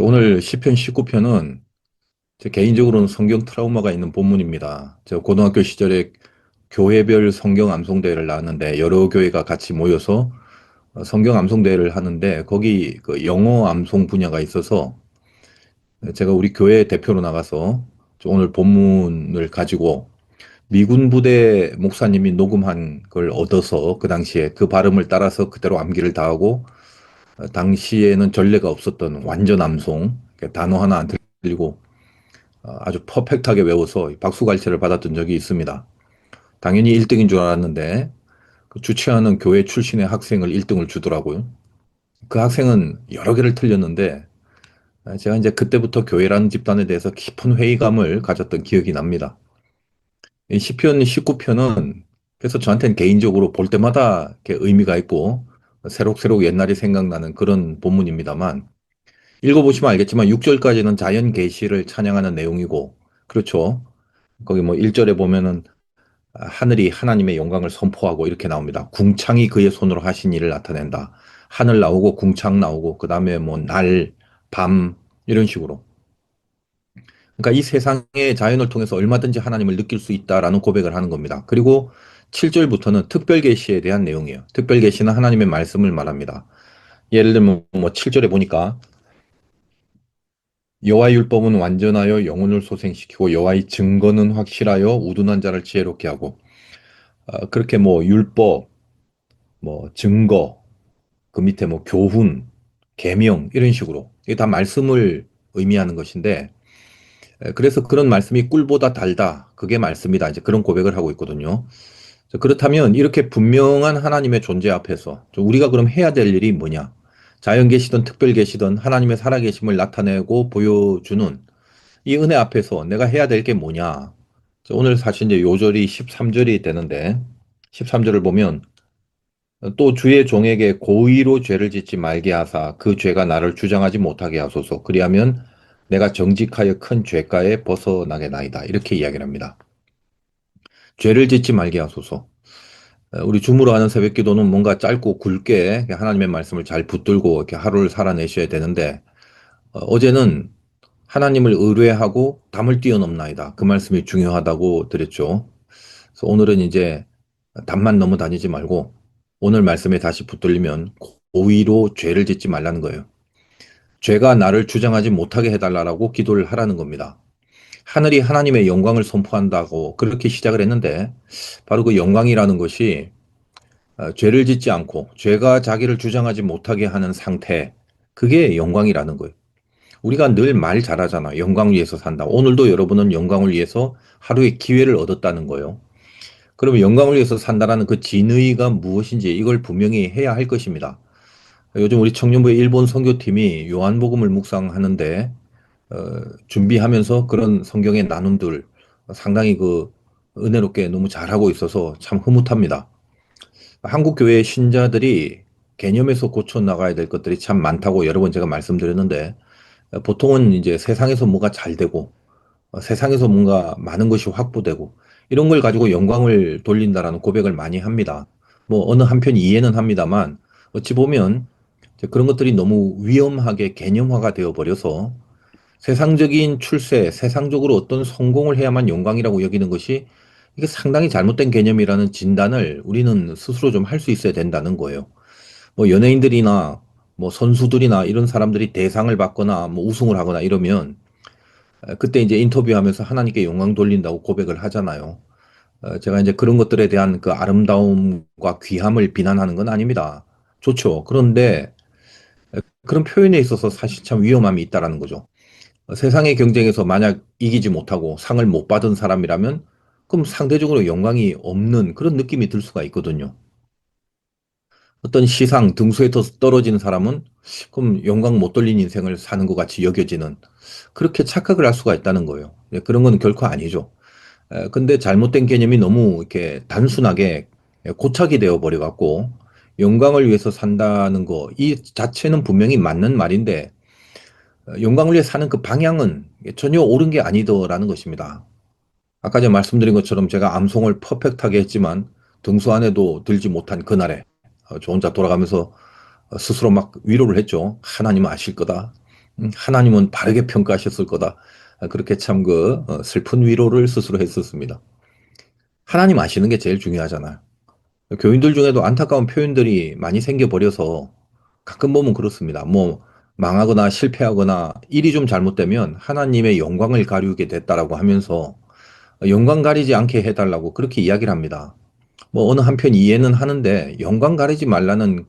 오늘 시편 19편은 제 개인적으로는 성경 트라우마가 있는 본문입니다. 제가 고등학교 시절에 교회별 성경 암송대회를 나왔는데 여러 교회가 같이 모여서 어, 성경 암송대회를 하는데 거기 그 영어 암송 분야가 있어서 제가 우리 교회 대표로 나가서 오늘 본문을 가지고 미군 부대 목사님이 녹음한 걸 얻어서 그 당시에 그 발음을 따라서 그대로 암기를 다 하고 어, 당시에는 전례가 없었던 완전 암송 단어 하나 안 틀리고 어, 아주 퍼펙트하게 외워서 박수갈채를 받았던 적이 있습니다. 당연히 1등인 줄 알았는데 그 주최하는 교회 출신의 학생을 1등을 주더라고요. 그 학생은 여러 개를 틀렸는데 아, 제가 이제 그때부터 교회라는 집단에 대해서 깊은 회의감을 가졌던 기억이 납니다. 이 시편 19편은 그래서 저한테는 개인적으로 볼 때마다 이렇게 의미가 있고 새록새록 옛날이 생각나는 그런 본문입니다만 읽어보시면 알겠지만 6절까지는 자연 계시를 찬양하는 내용이고 그렇죠. 거기 뭐 1절에 보면은 하늘이 하나님의 영광을 선포하고 이렇게 나옵니다. 궁창이 그의 손으로 하신 일을 나타낸다. 하늘 나오고 궁창 나오고 그다음에 뭐 날, 밤 이런 식으로. 그러니까 이 세상의 자연을 통해서 얼마든지 하나님을 느낄 수 있다라는 고백을 하는 겁니다. 그리고 7절부터는 특별 계시에 대한 내용이에요. 특별 계시는 하나님의 말씀을 말합니다. 예를 들면 뭐 7절에 보니까 여호와의 율법은 완전하여 영혼을 소생시키고 여호와의 증거는 확실하여 우둔한 자를 지혜롭게 하고 어, 그렇게 뭐 율법, 뭐 증거, 그 밑에 뭐 교훈, 계명 이런 식으로 이게 다 말씀을 의미하는 것인데 그래서 그런 말씀이 꿀보다 달다 그게 말씀이다 이제 그런 고백을 하고 있거든요. 그렇다면 이렇게 분명한 하나님의 존재 앞에서 우리가 그럼 해야 될 일이 뭐냐? 자연 계시든 특별 계시든 하나님의 살아계심을 나타내고 보여주는 이 은혜 앞에서 내가 해야 될 게 뭐냐? 오늘 사실 이제 요절이 13절이 되는데 13절을 보면 또 주의 종에게 고의로 죄를 짓지 말게 하사 그 죄가 나를 주장하지 못하게 하소서 그리하면 내가 정직하여 큰 죄가에 벗어나게 나이다 이렇게 이야기를 합니다. 죄를 짓지 말게 하소서. 우리 줌으로 하는 새벽 기도는 뭔가 짧고 굵게 하나님의 말씀을 잘 붙들고 이렇게 하루를 살아내셔야 되는데 어, 어제는 하나님을 의뢰하고 담을 뛰어넘나이다. 그 말씀이 중요하다고 드렸죠. 그래서 오늘은 이제 담만 넘어 다니지 말고 오늘 말씀에 다시 붙들리면 고의로 죄를 짓지 말라는 거예요. 죄가 나를 주장하지 못하게 해달라고 기도를 하라는 겁니다. 하늘이 하나님의 영광을 선포한다고 그렇게 시작을 했는데 바로 그 영광이라는 것이 어, 죄를 짓지 않고 죄가 자기를 주장하지 못하게 하는 상태 그게 영광이라는 거예요. 우리가 늘 말 잘하잖아. 영광 위해서 산다. 오늘도 여러분은 영광을 위해서 하루의 기회를 얻었다는 거예요. 그러면 영광을 위해서 산다라는 그 진의가 무엇인지 이걸 분명히 해야 할 것입니다. 요즘 우리 청년부의 일본 선교팀이 요한복음을 묵상하는데 어, 준비하면서 그런 성경의 나눔들 상당히 그 은혜롭게 너무 잘하고 있어서 참 흐뭇합니다. 한국 교회 신자들이 개념에서 고쳐 나가야 될 것들이 참 많다고 여러 번 제가 말씀드렸는데 보통은 이제 세상에서 뭐가 잘 되고 어, 세상에서 뭔가 많은 것이 확보되고 이런 걸 가지고 영광을 돌린다라는 고백을 많이 합니다. 뭐 어느 한편 이해는 합니다만 어찌 보면 그런 것들이 너무 위험하게 개념화가 되어 버려서 세상적인 출세, 세상적으로 어떤 성공을 해야만 영광이라고 여기는 것이 이게 상당히 잘못된 개념이라는 진단을 우리는 스스로 좀 할 수 있어야 된다는 거예요. 뭐 연예인들이나 뭐 선수들이나 이런 사람들이 대상을 받거나 뭐 우승을 하거나 이러면 그때 이제 인터뷰하면서 하나님께 영광 돌린다고 고백을 하잖아요. 어, 제가 이제 그런 것들에 대한 그 아름다움과 귀함을 비난하는 건 아닙니다. 좋죠. 그런데 그런 표현에 있어서 사실 참 위험함이 있다라는 거죠. 세상의 경쟁에서 만약 이기지 못하고 상을 못 받은 사람이라면 그럼 상대적으로 영광이 없는 그런 느낌이 들 수가 있거든요. 어떤 시상, 등수에 떨어지는 사람은 그럼 영광 못 돌린 인생을 사는 것 같이 여겨지는 그렇게 착각을 할 수가 있다는 거예요. 예, 그런 건 결코 아니죠. 근데 잘못된 개념이 너무 이렇게 단순하게 고착이 되어 버려 갖고 영광을 위해서 산다는 거 이 자체는 분명히 맞는 말인데 영광을 위해 사는 그 방향은 전혀 옳은 게 아니더라는 것입니다. 아까 전에 말씀드린 것처럼 제가 암송을 퍼펙트하게 했지만 등수 안에도 들지 못한 그날에 어, 저 혼자 돌아가면서 스스로 막 위로를 했죠. 하나님은 아실 거다. 어, 스스로 막 위로를 했죠. 하나님은 아실 거다. 어. 어. 음, 하나님은 바르게 평가하셨을 거다. 아, 그렇게 참 그 슬픈 위로를 스스로 했었습니다. 하나님 아시는 게 제일 중요하잖아요. 교인들 중에도 안타까운 표현들이 많이 생겨버려서 가끔 보면 그렇습니다. 뭐 망하거나 실패하거나 일이 좀 잘못되면 하나님의 영광을 가리우게 됐다라고 하면서 영광 가리지 않게 해달라고 그렇게 이야기를 합니다. 뭐 어느 한편 이해는 하는데 영광 가리지 말라는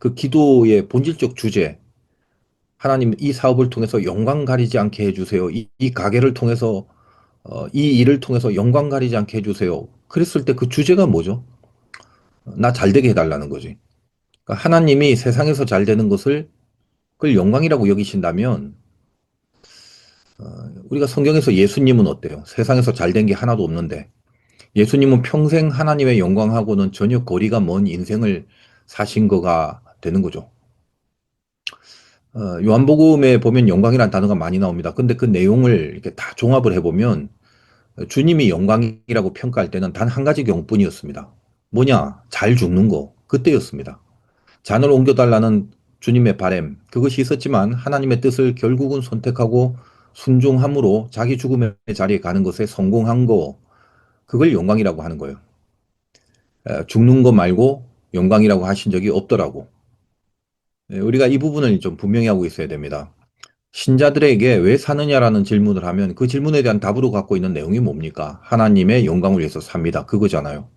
그 기도의 본질적 주제, 하나님 이 사업을 통해서 영광 가리지 않게 해주세요. 이, 이 가게를 통해서 어, 이 일을 통해서 영광 가리지 않게 해주세요. 그랬을 때 그 주제가 뭐죠? 나 잘 되게 해달라는 거지. 그러니까 하나님이 세상에서 잘 되는 것을 그걸 영광이라고 여기신다면 어, 우리가 성경에서 예수님은 어때요? 세상에서 잘 된 게 하나도 없는데 예수님은 평생 하나님의 영광하고는 전혀 거리가 먼 인생을 사신 거가 되는 거죠. 어, 요한복음에 보면 영광이라는 단어가 많이 나옵니다. 근데 그 내용을 이렇게 다 종합을 해보면 주님이 영광이라고 평가할 때는 단 한 가지 경우뿐이었습니다. 뭐냐? 잘 죽는 거. 그때였습니다. 잔을 옮겨달라는 주님의 바램. 그것이 있었지만 하나님의 뜻을 결국은 선택하고 순종함으로 자기 죽음의 자리에 가는 것에 성공한 거. 그걸 영광이라고 하는 거예요. 죽는 거 말고 영광이라고 하신 적이 없더라고. 예, 우리가 이 부분을 좀 분명히 하고 있어야 됩니다. 신자들에게 왜 사느냐라는 질문을 하면 그 질문에 대한 답으로 갖고 있는 내용이 뭡니까? 하나님의 영광을 위해서 삽니다. 그거잖아요.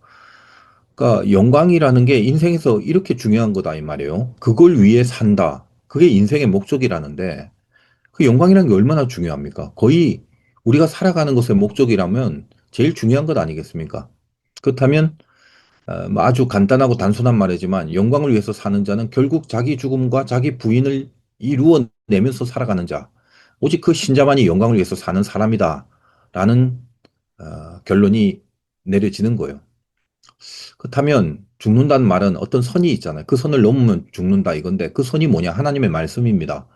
그러니까 영광이라는 게 인생에서 이렇게 중요한 거다 이 말이에요. 그걸 위해 산다. 그게 인생의 목적이라는데 그 영광이라는 게 얼마나 중요합니까? 거의 우리가 살아가는 것의 목적이라면 제일 중요한 것 아니겠습니까? 그렇다면 어, 뭐 아주 간단하고 단순한 말이지만 영광을 위해서 사는 자는 결국 자기 죽음과 자기 부인을 이루어내면서 살아가는 자. 오직 그 신자만이 영광을 위해서 사는 사람이다. 라는 어, 결론이 내려지는 거예요. 그렇다면 죽는다는 말은 어떤 선이 있잖아요. 그 선을 넘으면 죽는다 이건데 그 선이 뭐냐? 하나님의 말씀입니다.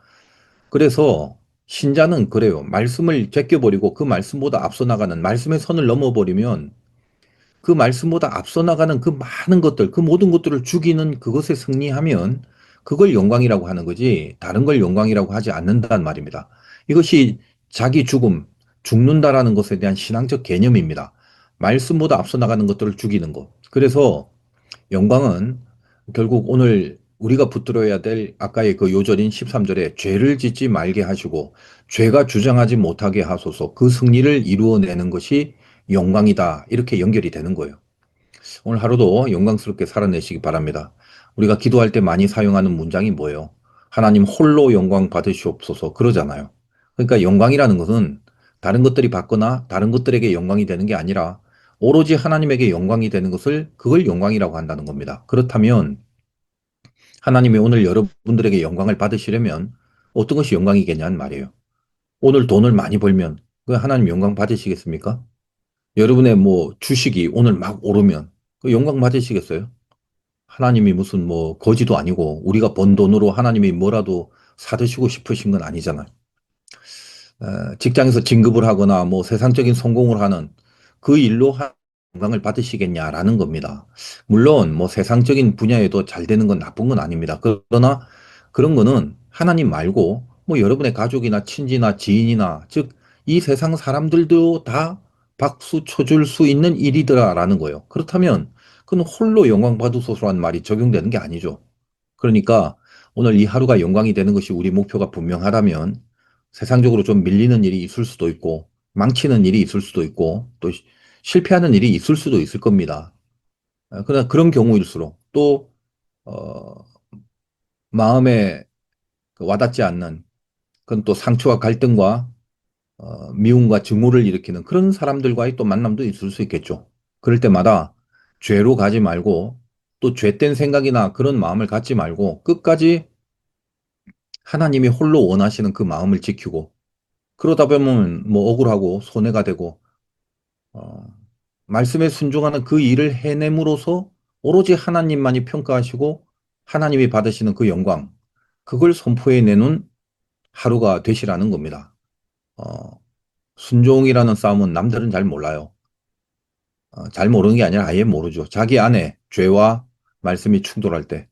그래서 신자는 그래요. 말씀을 제껴버리고 그 말씀보다 앞서 나가는 말씀의 선을 넘어버리면 그 말씀보다 앞서 나가는 그 많은 것들, 그 모든 것들을 죽이는 그것에 승리하면 그걸 영광이라고 하는 거지 다른 걸 영광이라고 하지 않는다는 말입니다. 이것이 자기 죽음, 죽는다라는 것에 대한 신앙적 개념입니다. 말씀보다 앞서 나가는 것들을 죽이는 것. 그래서 영광은 결국 오늘 우리가 붙들어야 될 아까의 그 요절인 13절에 죄를 짓지 말게 하시고 죄가 주장하지 못하게 하소서 그 승리를 이루어내는 것이 영광이다. 이렇게 연결이 되는 거예요. 오늘 하루도 영광스럽게 살아내시기 바랍니다. 우리가 기도할 때 많이 사용하는 문장이 뭐예요? 하나님 홀로 영광 받으시옵소서 그러잖아요. 그러니까 영광이라는 것은 다른 것들이 받거나 다른 것들에게 영광이 되는 게 아니라 오로지 하나님에게 영광이 되는 것을 그걸 영광이라고 한다는 겁니다. 그렇다면 하나님이 오늘 여러분들에게 영광을 받으시려면 어떤 것이 영광이겠냐는 말이에요. 오늘 돈을 많이 벌면 그 하나님 영광 받으시겠습니까? 여러분의 뭐 주식이 오늘 막 오르면 그 영광 받으시겠어요? 하나님이 무슨 뭐 거지도 아니고 우리가 번 돈으로 하나님이 뭐라도 사드시고 싶으신 건 아니잖아요. 어, 직장에서 진급을 하거나 뭐 세상적인 성공을 하는 그 일로 영광을 받으시겠냐라는 겁니다. 물론 뭐 세상적인 분야에도 잘 되는 건 나쁜 건 아닙니다. 그러나 그런 거는 하나님 말고 뭐 여러분의 가족이나 친지나 지인이나 즉 이 세상 사람들도 다 박수 쳐줄 수 있는 일이더라라는 거예요. 그렇다면 그건 홀로 영광 받으소서라는 말이 적용되는 게 아니죠. 그러니까 오늘 이 하루가 영광이 되는 것이 우리 목표가 분명하다면 세상적으로 좀 밀리는 일이 있을 수도 있고 망치는 일이 있을 수도 있고 또 실패하는 일이 있을 수도 있을 겁니다. 아, 그러나 그런 경우일수록 또 어, 마음에 그 와닿지 않는 그건 또 상처와 갈등과 어, 미움과 증오를 일으키는 그런 사람들과의 또 만남도 있을 수 있겠죠. 그럴 때마다 죄로 가지 말고 또 죄된 생각이나 그런 마음을 갖지 말고 끝까지 하나님이 홀로 원하시는 그 마음을 지키고 그러다 보면 뭐 억울하고 손해가 되고 어, 말씀에 순종하는 그 일을 해냄으로써 오로지 하나님만이 평가하시고 하나님이 받으시는 그 영광 그걸 선포해 내는 하루가 되시라는 겁니다. 어, 순종이라는 싸움은 남들은 잘 몰라요. 어, 잘 모르는 게 아니라 아예 모르죠. 자기 안에 죄와 말씀이 충돌할 때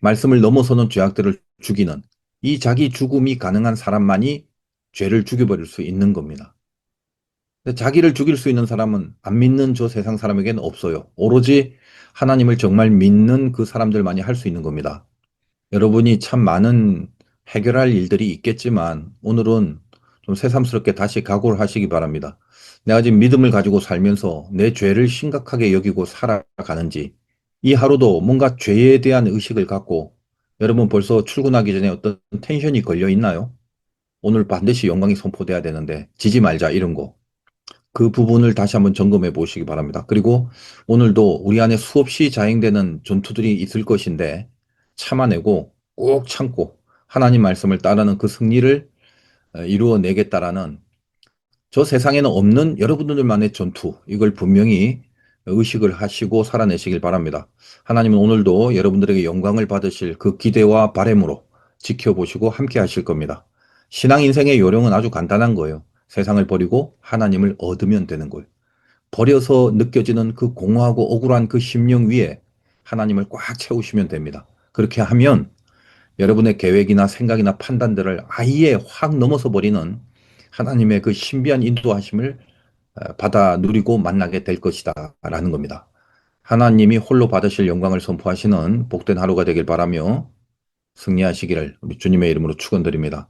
말씀을 넘어서는 죄악들을 죽이는 이 자기 죽음이 가능한 사람만이 죄를 죽여버릴 수 있는 겁니다. 자기를 죽일 수 있는 사람은 안 믿는 저 세상 사람에게는 없어요. 오로지 하나님을 정말 믿는 그 사람들만이 할 수 있는 겁니다. 여러분이 참 많은 해결할 일들이 있겠지만 오늘은 좀 새삼스럽게 다시 각오를 하시기 바랍니다. 내가 지금 믿음을 가지고 살면서 내 죄를 심각하게 여기고 살아가는지 이 하루도 뭔가 죄에 대한 의식을 갖고 여러분 벌써 출근하기 전에 어떤 텐션이 걸려 있나요? 오늘 반드시 영광이 선포돼야 되는데 지지 말자 이런 거. 그 부분을 다시 한번 점검해 보시기 바랍니다. 그리고 오늘도 우리 안에 수없이 자행되는 전투들이 있을 것인데 참아내고 꼭 참고 하나님 말씀을 따르는 그 승리를 어, 이루어내겠다라는 저 세상에는 없는 여러분들만의 전투 이걸 분명히 의식을 하시고 살아내시길 바랍니다. 하나님은 오늘도 여러분들에게 영광을 받으실 그 기대와 바램으로 지켜보시고 함께 하실 겁니다. 신앙 인생의 요령은 아주 간단한 거예요. 세상을 버리고 하나님을 얻으면 되는 거예요. 버려서 느껴지는 그 공허하고 억울한 그 심령 위에 하나님을 꽉 채우시면 됩니다. 그렇게 하면 여러분의 계획이나 생각이나 판단들을 아예 확 넘어서 버리는 하나님의 그 신비한 인도하심을 어, 받아 누리고 만나게 될 것이다 라는 겁니다. 하나님이 홀로 받으실 영광을 선포하시는 복된 하루가 되길 바라며 승리하시기를 우리 주님의 이름으로 축원드립니다.